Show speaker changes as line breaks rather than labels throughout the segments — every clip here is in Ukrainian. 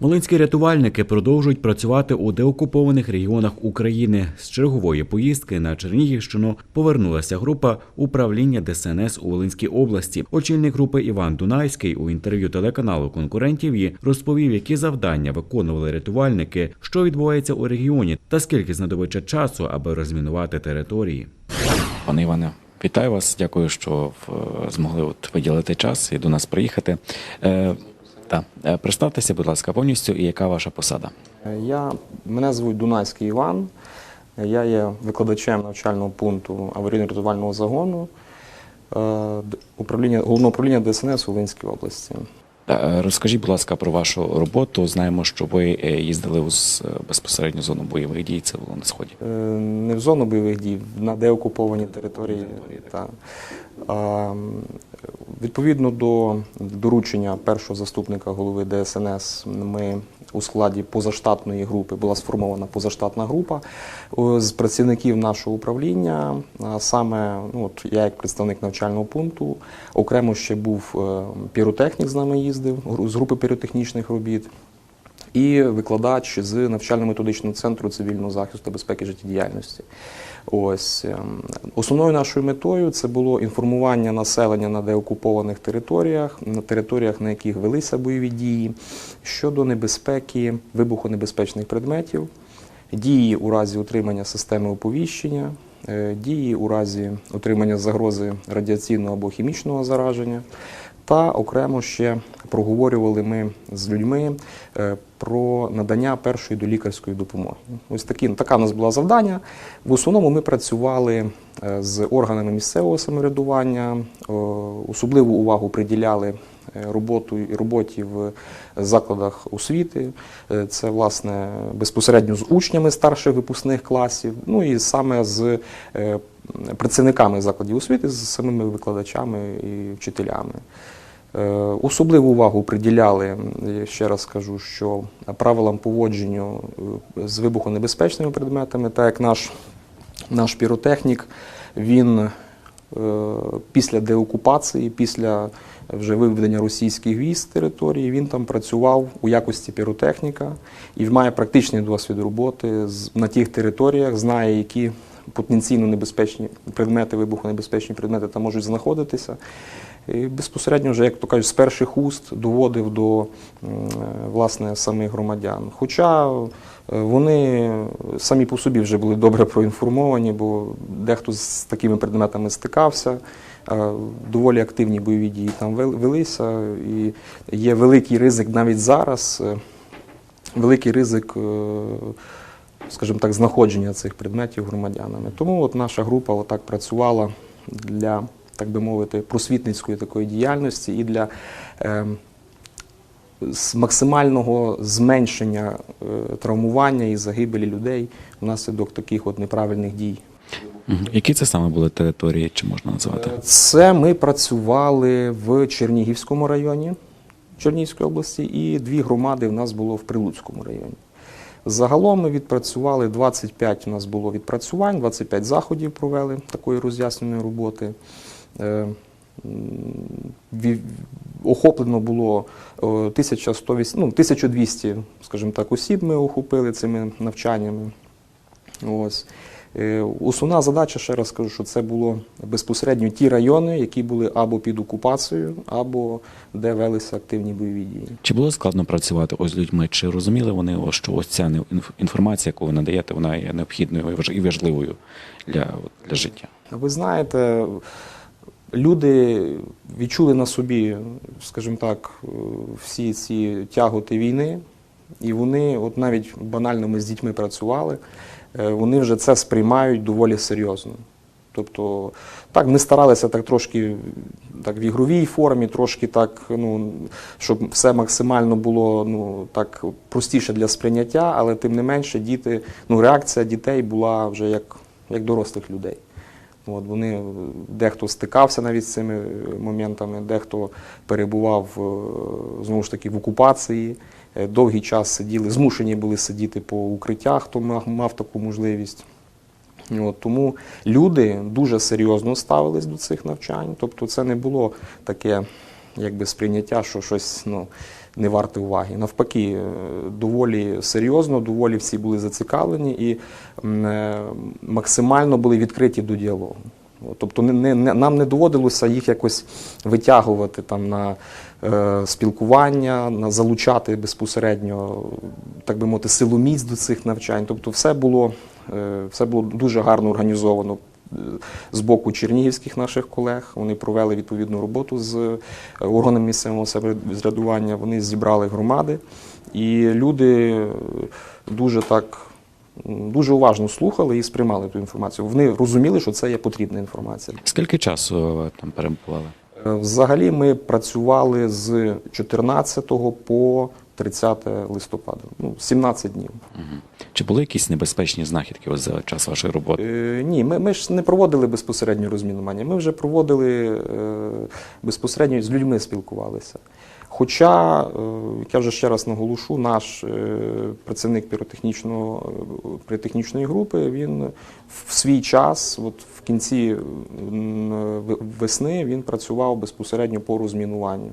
Волинські рятувальники продовжують працювати у деокупованих регіонах України. З чергової поїздки на Чернігівщину повернулася група управління ДСНС у Волинській області. Очільник групи Іван Дунайський у інтерв'ю телеканалу конкурентів розповів, які завдання виконували рятувальники, що відбувається у регіоні, та скільки знадобиться часу, аби розмінувати території.
Пане Іване, вітаю вас. Дякую, що е, змогли от виділити час і до нас приїхати. Е, та, е, представтеся, будь ласка, повністю, і яка ваша посада?
Я, мене звуть Дунайський Іван. Я є викладачем навчального пункту аварійно-рятувального загону е, управління, головного управління ДСНС у Волинській області.
Е, Розкажіть, будь ласка, про вашу роботу. Знаємо, що ви е, їздили у безпосередньо зону бойових дій. Це було на сході.
Е, Не в зону бойових дій, на деокупованій території. Та. А, м, Відповідно до доручення першого заступника голови ДСНС, ми у складі позаштатної групи була сформована позаштатна група з працівників нашого управління. Саме ну, от я, як представник навчального пункту, окремо ще був е, піротехнік з нами їздив з групи піротехнічних робіт і викладач з навчально-методичного центру цивільного захисту та безпеки життєдіяльності. Ось ем, основною нашою метою це було інформування населення на деокупованих територіях, на територіях, на яких велися бойові дії, щодо небезпеки вибухонебезпечних предметів, дії у разі утримання системи оповіщення, е, дії у разі отримання загрози радіаційного або хімічного зараження. Та окремо ще проговорювали ми з людьми е, про надання першої долікарської допомоги. Ось такі, така у нас була завдання. В основному ми працювали е, з органами місцевого самоврядування, е, особливу увагу приділяли роботу, роботі в закладах освіти. Це, власне, безпосередньо з учнями старших випускних класів, ну і саме з працівниками закладів освіти, з самими викладачами і вчителями. Е, Особливу увагу приділяли, ще раз скажу, що правилам поводженню е, з вибухонебезпечними предметами, так як наш, наш піротехнік, він е, після деокупації, після вже виведення російських військ з території, він там працював у якості піротехніка і має практичний досвід роботи на тих територіях, знає, які потенційно небезпечні предмети, вибухонебезпечні предмети там можуть знаходитися. І безпосередньо вже, як то кажуть, з перших уст доводив до е, власне самих громадян. Хоча е, вони самі по собі вже були добре проінформовані, бо дехто з такими предметами стикався. е, Доволі активні бойові дії там велися, і є великий ризик навіть зараз, великий ризик, скажімо так, знаходження цих предметів громадянами. Тому от наша група отак працювала для, так би мовити, просвітницької такої діяльності і для е, максимального зменшення е, травмування і загибелі людей внаслідок таких от неправильних дій.
Які це саме були території, чи можна назвати?
Це ми працювали в Чернігівському районі Чернігівської області, і дві громади в нас було в Прилуцькому районі. Загалом ми відпрацювали 25 у нас було відпрацювань, 25 заходів провели такої роз'ясненої роботи. Е, Охоплено було е, 1108, ну, 1200, скажімо так, осіб ми охопили цими навчаннями. Ось. Е, Основна задача, ще раз скажу, що це було безпосередньо ті райони, які були або під окупацією, або де велися активні бойові дії.
Чи було складно працювати ось з людьми? Чи розуміли вони, що ось ця інформація, яку ви надаєте, вона є необхідною і важливою для, для життя?
Ви знаєте, люди відчули на собі, скажімо так, е, всі ці тяготи війни, і вони, от навіть банально ми з дітьми працювали, е, вони вже це сприймають доволі серйозно. Тобто, так, ми старалися так трошки так, в ігровій формі, трошки так, ну, щоб все максимально було ну, так, простіше для сприйняття, але тим не менше діти, ну, реакція дітей була вже як, як дорослих людей. От вони е, дехто стикався навіть з цими е, моментами, дехто перебував е, знову ж таки в окупації, довгий час сиділи, змушені були сидіти по укриттях, хто мав таку можливість. От, тому люди дуже серйозно ставились до цих навчань. Тобто це не було таке якби сприйняття, що щось, ну, не варте уваги. Навпаки, е, доволі серйозно, доволі всі були зацікавлені і е, максимально були відкриті до діалогу. Тобто не, не, нам не доводилося їх якось витягувати там на е, спілкування, на залучати безпосередньо, так би мовити, силу міць до цих навчань. Тобто все було, е, все було дуже гарно організовано. Е, З боку чернігівських наших колег вони провели відповідну роботу з е, органами місцевого самоврядування. Вони зібрали громади, і люди е, дуже так дуже уважно слухали і сприймали ту інформацію. Вони розуміли, що це є потрібна інформація.
Скільки часу там перебували?
Е, Взагалі ми працювали з 14 по 30 листопада, ну 17 днів.
Чи були якісь небезпечні знахідки ось за час вашої роботи?
Е, ні, ми, ми ж не проводили безпосередньо розмінування. Ми вже проводили е, безпосередньо з людьми спілкувалися. Хоча, е, як я вже ще раз наголошу, наш е, працівник піротехнічного е, піротехнічної групи, він в свій час, от в кінці весни, він працював безпосередньо по розмінуванню.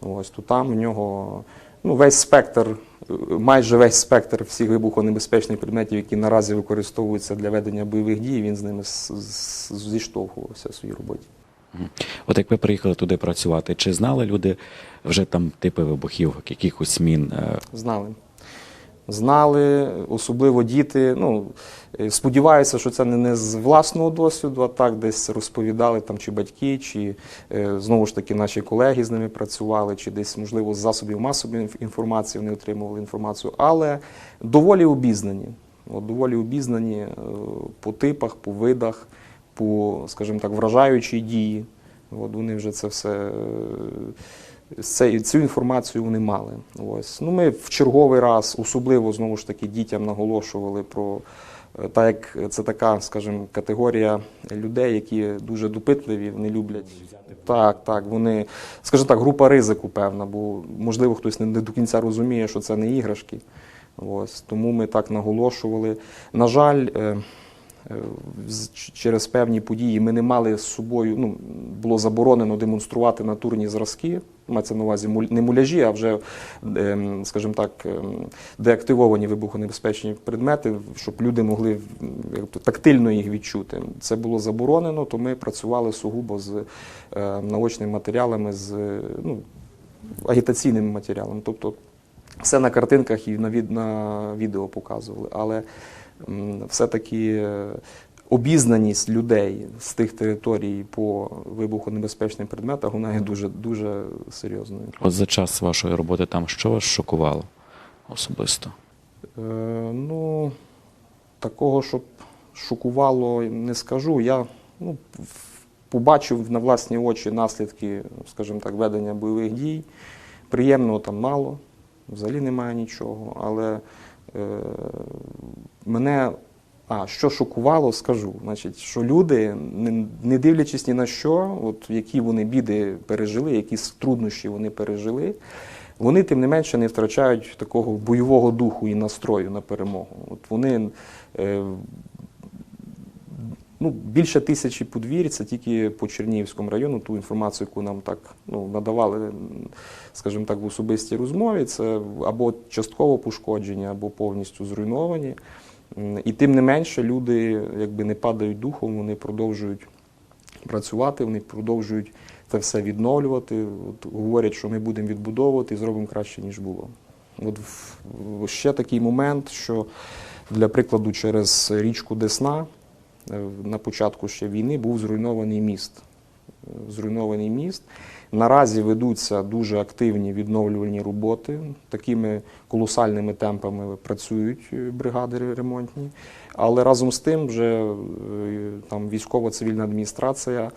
Ось то там в нього ну, весь спектр, майже весь спектр всіх вибухонебезпечних предметів, які наразі використовуються для ведення бойових дій, він з ними зіштовхувався в своїй роботі.
От як ви приїхали туди працювати, чи знали люди вже там типи вибухів, якихось мін? Е,
Знали. Знали, особливо діти. Ну, е, сподіваюся, що це не, з власного досвіду, а так десь розповідали там чи батьки, чи е, знову ж таки наші колеги з ними працювали, чи десь, можливо, з засобів масової інформації вони отримували інформацію, але доволі обізнані. От, доволі обізнані е, по типах, по видах, по, скажімо так, вражаючій дії. От вони вже це все. Е, це, цю інформацію вони мали. Ось. Ну, ми в черговий раз, особливо знову ж таки, дітям наголошували про е, так як це така, скажімо, категорія людей, які дуже допитливі, вони люблять. Так, так, вони, скажімо так, група ризику певна, бо можливо хтось не, не до кінця розуміє, що це не іграшки. Ось. Тому ми так наголошували. На жаль, е, через певні події ми не мали з собою, ну, було заборонено демонструвати натурні зразки. Мається на увазі не муляжі, а вже, ем, скажімо так, ем, деактивовані вибухонебезпечні предмети, щоб люди могли тактильно їх відчути. Це було заборонено, то ми працювали сугубо з е, наочними матеріалами, з е, ну, агітаційними матеріалами. Тобто все на картинках і на, відео показували. Але все-таки е, обізнаність людей з тих територій по вибухонебезпечним предметам вона є дуже, дуже серйозною.
От за час вашої роботи там що вас шокувало особисто?
Е, ну, такого, щоб шокувало, не скажу. Я ну, побачив на власні очі наслідки, скажімо так, ведення бойових дій. Приємного там мало, взагалі немає нічого. Але мене. А що шокувало, скажу. Значить, що люди, не, не дивлячись ні на що, от які вони біди пережили, які труднощі вони пережили, вони тим не менше не втрачають такого бойового духу і настрою на перемогу. От вони е, ну, більше тисячі подвір'я, це тільки по Чернігівському району, ту інформацію, яку нам так ну, надавали, скажімо так, в особистій розмові, це або частково пошкоджені, або повністю зруйновані. І тим не менше люди якби не падають духом, вони продовжують працювати, вони продовжують це все відновлювати. От, говорять, що ми будемо відбудовувати і зробимо краще, ніж було. От ще такий момент, що для прикладу, через річку Десна на початку ще війни був зруйнований міст. Е, Зруйнований міст. Наразі ведуться дуже активні відновлювальні роботи. Такими колосальними темпами працюють е, бригади ремонтні. Але разом з тим, вже е, там військово-цивільна адміністрація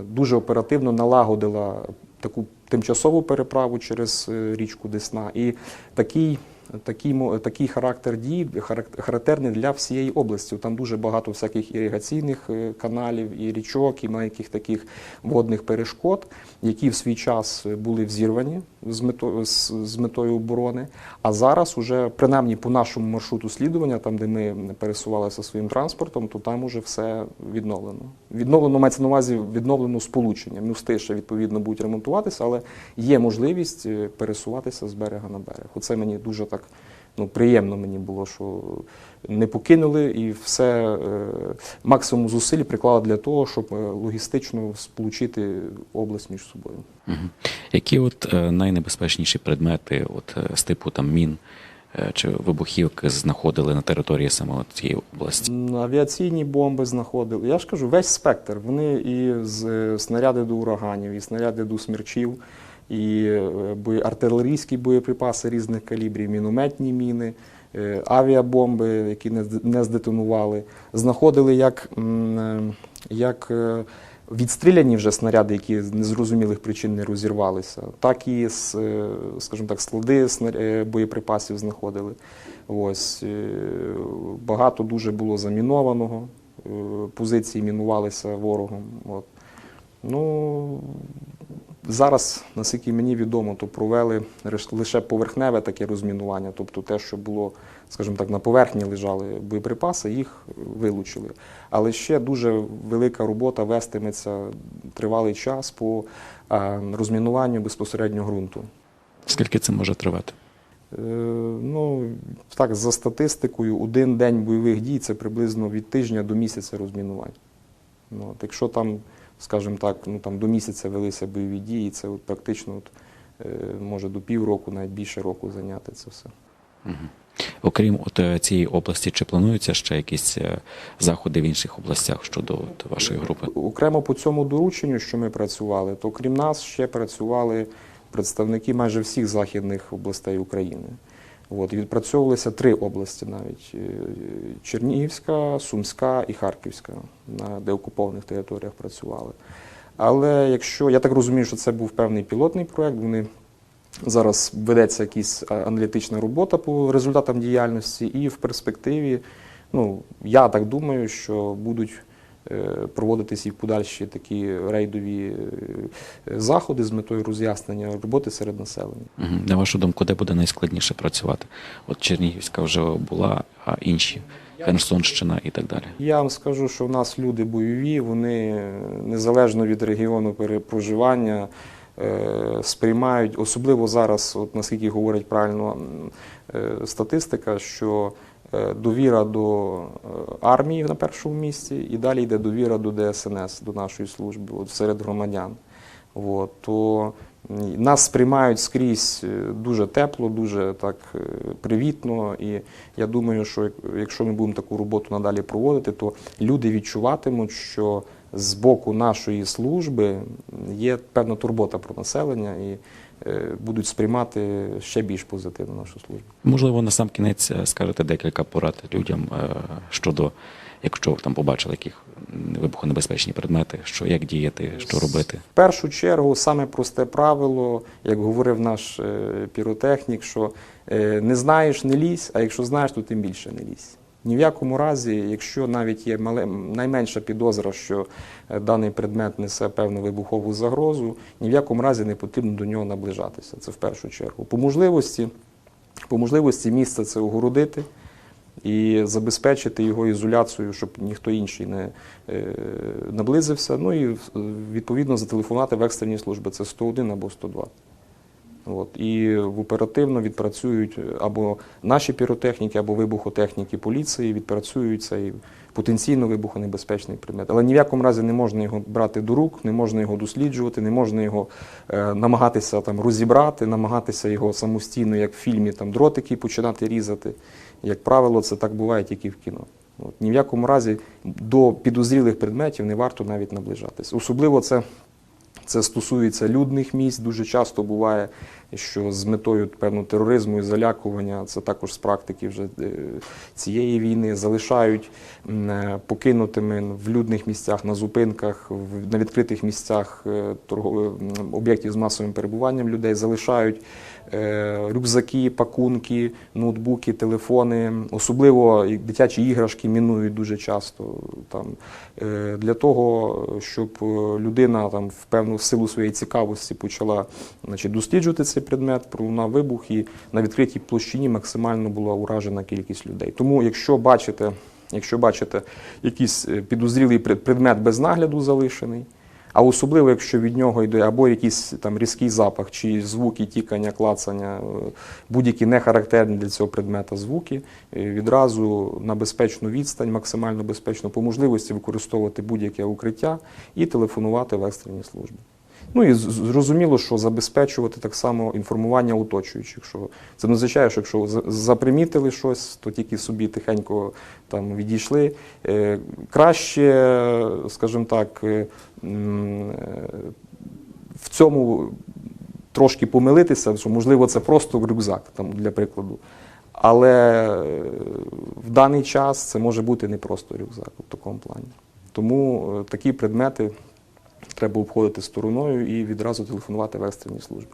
дуже оперативно налагодила таку тимчасову переправу через е, річку Десна. І такий такий, такий характер дій харак- характерний для всієї області. Там дуже багато всяких іригаційних е, каналів, і річок, і маленьких таких водних перешкод, які в свій час були взірвані з метою, з, метою оборони. А зараз, уже, принаймні по нашому маршруту слідування, там де ми пересувалися своїм транспортом, то там уже все відновлено. Відновлено мається на увазі відновлено сполучення. Мости ще відповідно будуть ремонтуватися, але є можливість е, пересуватися з берега на берег. Оце мені дуже так ну, приємно мені було, що не покинули і все е, максимум зусиль приклали для того, щоб е, логістично сполучити область між собою.
Мгм. Які от е, найнебезпечніші предмети от, з типу там мін чи вибухівки знаходили на території саме цієї області?
Авіаційні бомби знаходили. Я ж кажу, весь спектр. Вони і з снаряди до ураганів, і снаряди до смерчів, і е, артилерійські боєприпаси різних калібрів, мінометні міни, е, авіабомби, які не здетонували. Знаходили як, е, як відстріляні вже снаряди, які з незрозумілих причин не розірвалися, так і скажімо так, склади боєприпасів знаходили. Ось багато дуже було замінованого, позиції мінувалися ворогом. От. Ну, зараз, наскільки мені відомо, то провели лише поверхневе таке розмінування, тобто те, що було, скажімо так, на поверхні лежали боєприпаси, їх вилучили. Але ще дуже велика робота вестиметься тривалий час по е, розмінуванню безпосередньо ґрунту.
Скільки це може тривати?
Е, Ну, так, за статистикою, один день бойових дій це приблизно від тижня до місяця розмінувань. Ну, от, якщо там, скажімо так, ну, там до місяця велися бойові дії, і це от, практично от, е, може до півроку, навіть більше року зайняти це все.
Мгм. Окрім от е, цієї області, чи плануються ще якісь е, заходи в інших областях щодо от, вашої групи?
Окремо по цьому дорученню, що ми працювали, то крім нас ще працювали представники майже всіх західних областей України. От, відпрацьовувалися три області навіть: е, Чернігівська, Сумська і Харківська, на деокупованих територіях працювали. Але якщо я так розумію, що це був певний пілотний проект, вони зараз ведеться якась аналітична робота по результатам діяльності, і в перспективі, ну я так думаю, що будуть проводитись і в подальші такі рейдові е, заходи з метою роз'яснення роботи серед населення.
На вашу думку, де буде найскладніше працювати? От Чернігівська вже була, а інші Херсонщина і так далі.
Я вам скажу, що в нас люди бойові, вони е, незалежно від регіону пере- проживання е, сприймають, особливо зараз, от наскільки говорить правильно е, статистика, що е, довіра до е, армії на першому місці, і далі йде довіра до ДСНС, до нашої служби, от серед громадян. От, то нас сприймають скрізь е, дуже тепло, дуже так е, привітно. І я думаю, що якщо ми будемо таку роботу надалі проводити, то люди відчуватимуть, що з боку нашої служби є певна турбота про населення і е, будуть сприймати ще більш позитивно нашу службу.
Можливо, на сам кінець е, скажете декілька порад людям е, щодо, якщо там побачили яких вибухонебезпечні предмети, що як діяти, що робити.
В першу чергу, саме просте правило, як говорив наш піротехнік, що не знаєш, не лізь, а якщо знаєш, то тим більше не лізь. Ні в якому разі, якщо навіть є мале, найменша підозра, що е, даний предмет несе певну вибухову загрозу, ні в якому разі не потрібно до нього наближатися. Це в першу чергу. По можливості, по можливості місце це огородити і забезпечити його ізоляцією, щоб ніхто інший не е, наблизився. Ну і е, відповідно зателефонувати в екстрені служби. Це 101 або 102. От, і оперативно відпрацюють або наші піротехніки, або вибухотехніки поліції, відпрацюють цей потенційно вибухонебезпечний предмет. Але ні в якому разі не можна його брати до рук, не можна його досліджувати, не можна його е, намагатися там розібрати, намагатися його самостійно, як в фільмі, там дротики починати різати. Як правило, це так буває тільки в кіно. От, ні в якому разі до підозрілих предметів не варто навіть наближатись. Особливо це це стосується людних місць. Дуже часто буває, що з метою певно тероризму і залякування, це також з практики вже е, цієї війни, залишають е, покинутими в людних місцях, на зупинках, на відкритих місцях е, об'єктів з масовим перебуванням людей, залишають рюкзаки, пакунки, ноутбуки, телефони, особливо дитячі іграшки мінують дуже часто. Там, для того, щоб людина там, в певну силу своєї цікавості почала значить, досліджувати цей предмет, пролунав вибух і на відкритій площині максимально була уражена кількість людей. Тому, якщо бачите, якщо бачите якийсь е, підозрілий предмет без нагляду залишений, а особливо, якщо від нього йде або якийсь там різкий запах, чи звуки тікання, клацання, е, будь-які нехарактерні для цього предмета звуки, е, відразу на безпечну відстань, максимально безпечно, по можливості використовувати будь-яке укриття і телефонувати в екстрені служби. Ну і зрозуміло, що забезпечувати так само інформування оточуючих. Що це не означає, що якщо запримітили щось, то тільки собі тихенько там відійшли. Е, Краще, скажімо так, е, в цьому трошки помилитися, що можливо це просто рюкзак, там, для прикладу. Але е, в даний час це може бути не просто рюкзак в такому плані. Тому такі предмети треба обходити стороною і відразу телефонувати в екстрені служби.